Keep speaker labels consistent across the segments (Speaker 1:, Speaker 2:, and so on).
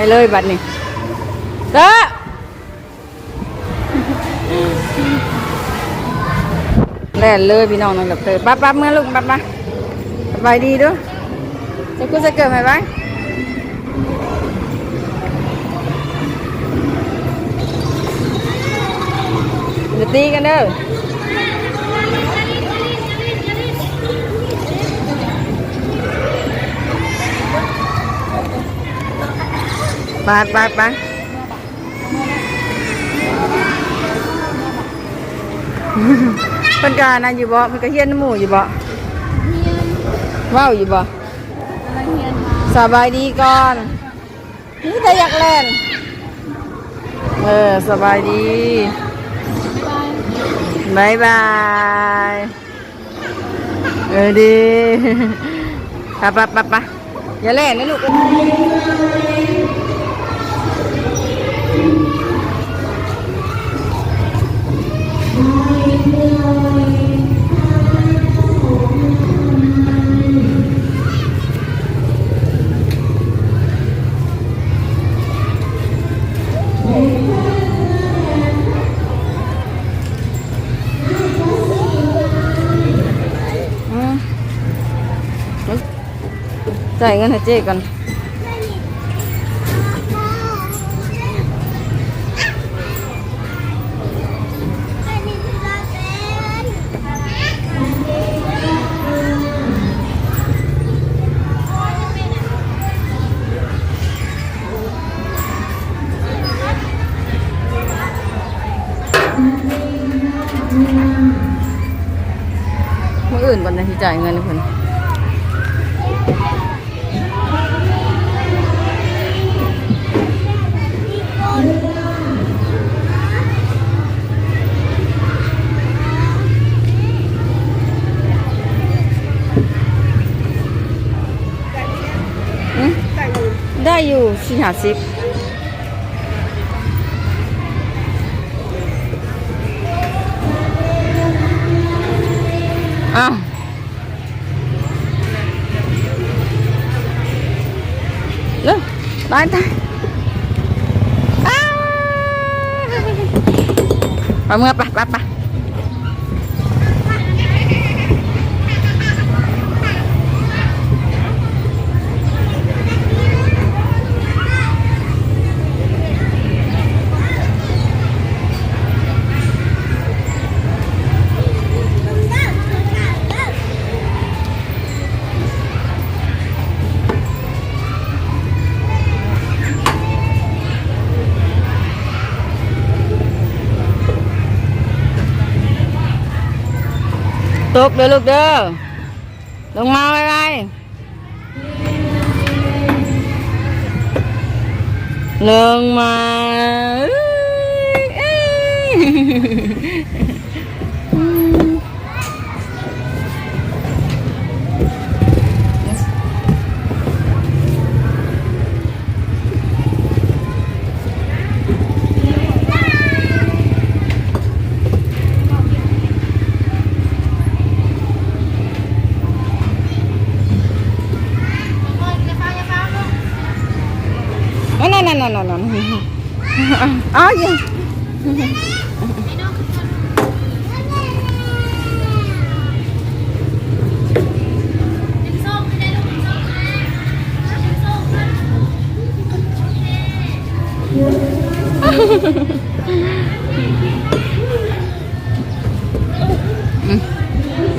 Speaker 1: ไปเลยบัดนี้เด้อแล่นเลยพี่น้องน้องกับเตยปั๊บปั๊บเมื่อลูกปั๊บปั๊บสบายดีเด้วยจะกูจะเกิดไหมบ้างอย่าตีกันเด้อ ไปไปไปเป็นการนะอยู่บ่มันก็เฮียนน้ำหมูอยู่บ่ว้าวอยู่บ่สบายดีก่อนนี่แต่อยากเล่นเออสบายดีบายบายเออดีไปไปไปไปอย่าเล่นนะลูก อืมจ่าย อนเมื่ออื่นก่อนนะที่จ่ายเงินให้เพิ่นอืมได้อยู่สี่ห้าสิบ อ้าวเร็วตายต ตกเด้อลูกเด้อ ลงมาไว้ไว้ลงมา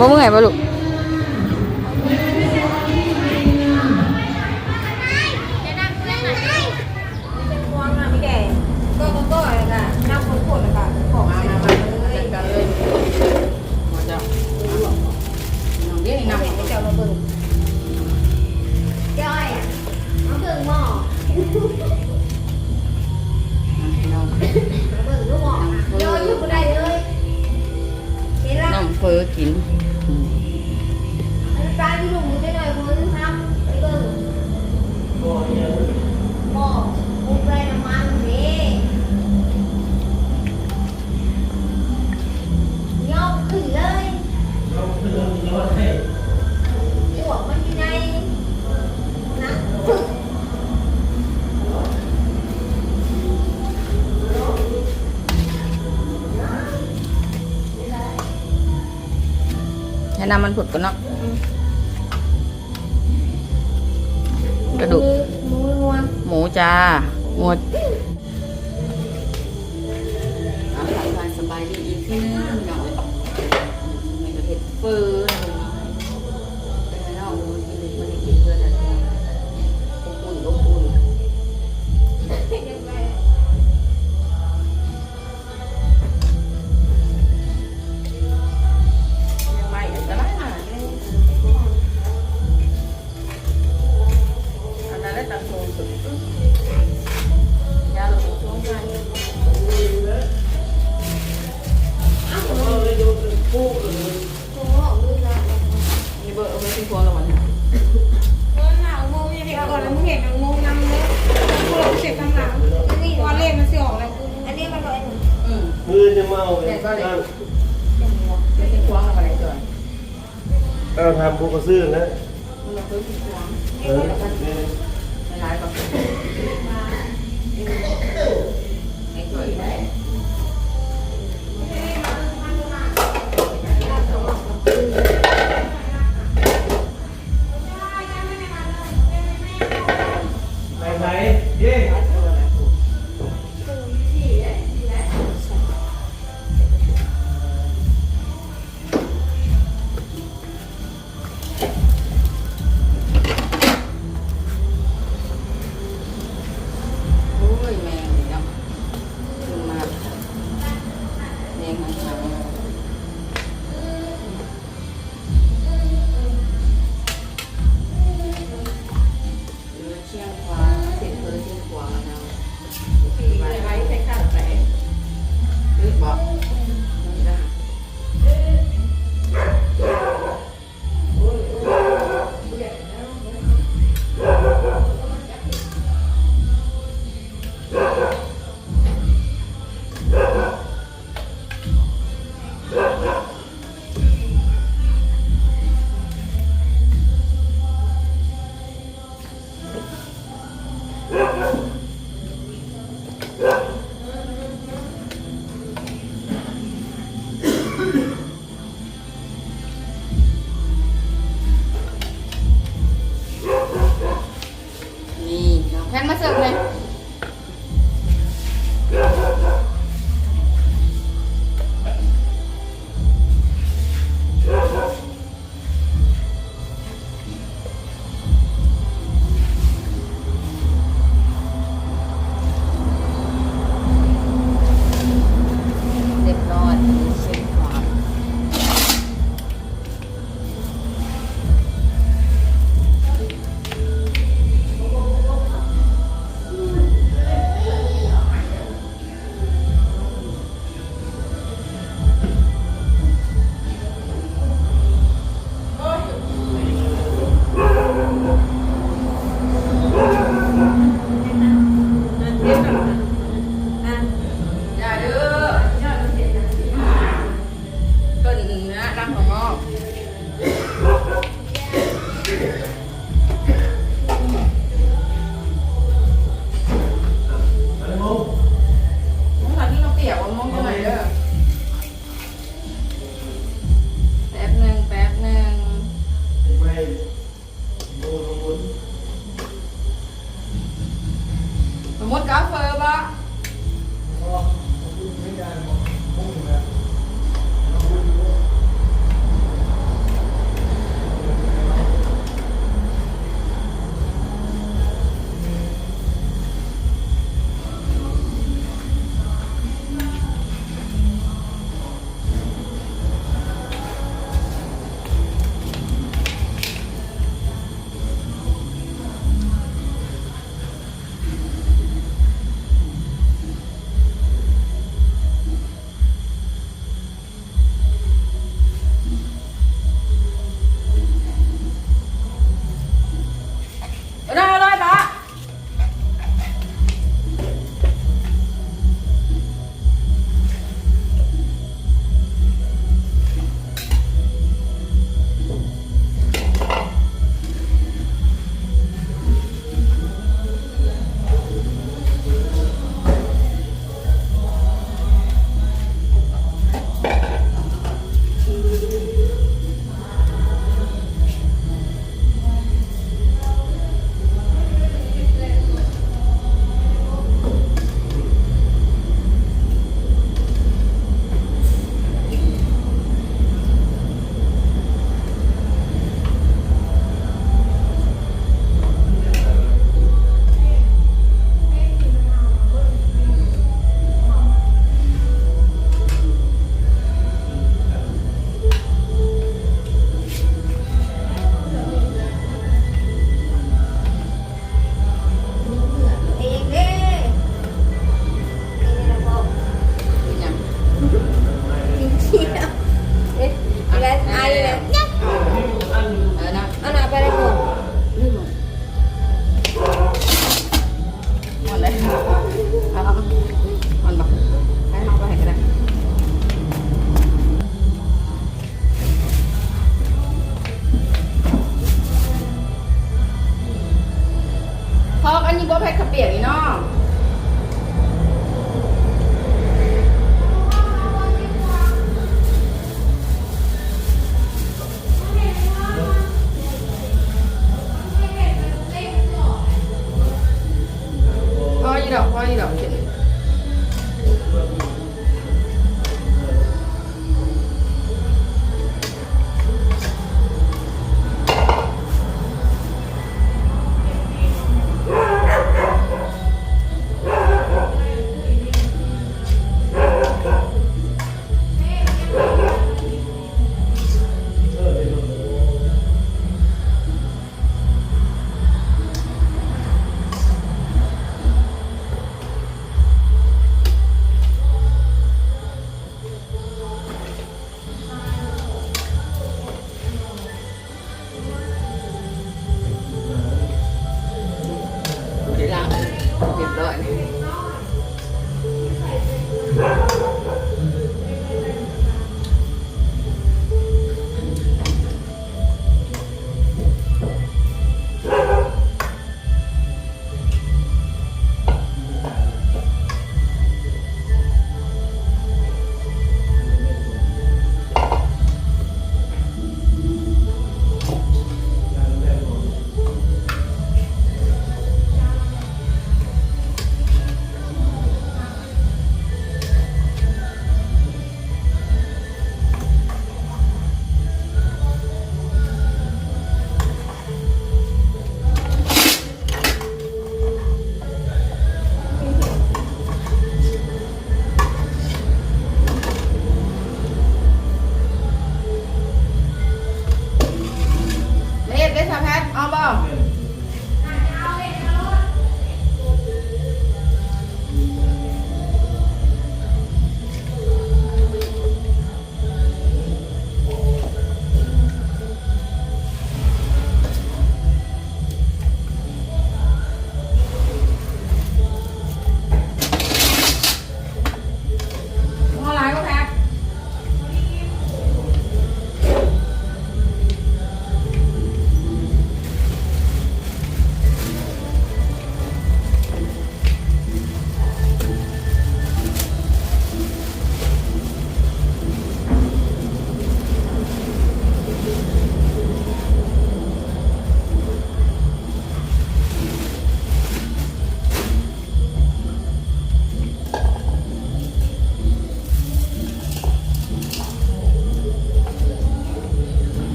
Speaker 1: บ่เมื่อยบ่ลูก น้ำเฟอกิน
Speaker 2: เน้ำ
Speaker 1: มันผุดก่อนเนาะกระดูก
Speaker 2: หมูนัว
Speaker 1: หมูจ้าหมดสบายดีอีกทีนึง งเห็
Speaker 2: นงนำเลยกูเราเสร็จข้างหลังนี่วาเล่นมันสิออกอะไรกูอันนี้มันก็ไอ้
Speaker 1: อืม
Speaker 3: มือจะเมาเลย
Speaker 1: เป็นที่ควงละไรก่อน
Speaker 3: เอาทำพวกกระซื้อนะ
Speaker 1: มันมาซื้อที่พวง
Speaker 3: เออนี่
Speaker 1: ไม่ร้ายก่อนไอ้ตัวไห
Speaker 3: น Amen.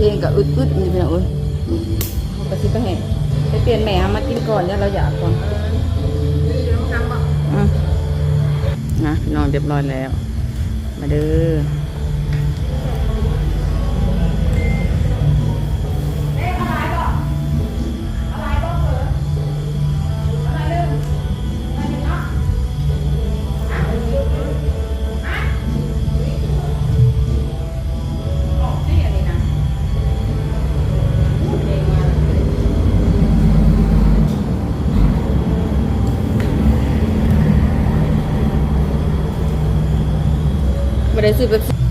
Speaker 3: เอ
Speaker 1: งกับอึดๆนี่
Speaker 3: พี่น้องเอ้ยเราก็
Speaker 1: สิ
Speaker 3: ไปให้ไปเปลี่ยนแหม่มากินก่อนเนี่ยเราอยากก่อน
Speaker 1: นะ
Speaker 3: พี่นอน
Speaker 1: เรี
Speaker 4: ย
Speaker 2: บ
Speaker 4: ร้อย
Speaker 2: แล้ว
Speaker 4: มาเด้อ
Speaker 5: Merci beaucoup.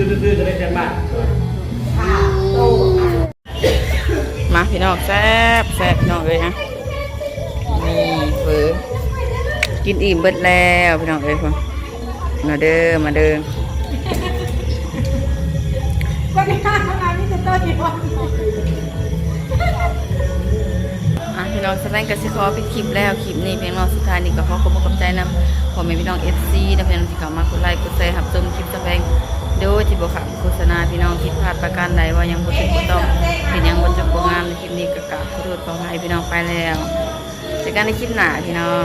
Speaker 5: อ
Speaker 4: ยู่ซื่อ
Speaker 3: จะได้แจ้บ้าน
Speaker 1: มาพี่น้องแซ่บแซ่บพี่น้องเลยฮะนี่เฟอกินอิ่มเบิดแล้วพี่น้องเลยคนมาเดินมาเดิ
Speaker 2: มงานนี่จะต้นอยู่
Speaker 1: อะพี่น้องสแลงกระซิคอปิดคลิปแล้วคลิปนี้เพียงน้องสุดท้ายนี่ก็ขอขอบคุณขอบใจนะขอแม่พี่น้องเอสซีนะเพียงที่เข้ามากดไลค์กดแชร์หับจมคลิปสแลน ดูที่บอกค่ะโฆษณาพี่น้องคิดพลาดประการใดว่ายังบ่ถึงบ่ต้องเป็นยังบ่จบบ่งามในคลิปนี้กะกราบขอโทษขออภัยพี่น้องไปแล้วเจอกันในคลิปหน้าพี่น้อง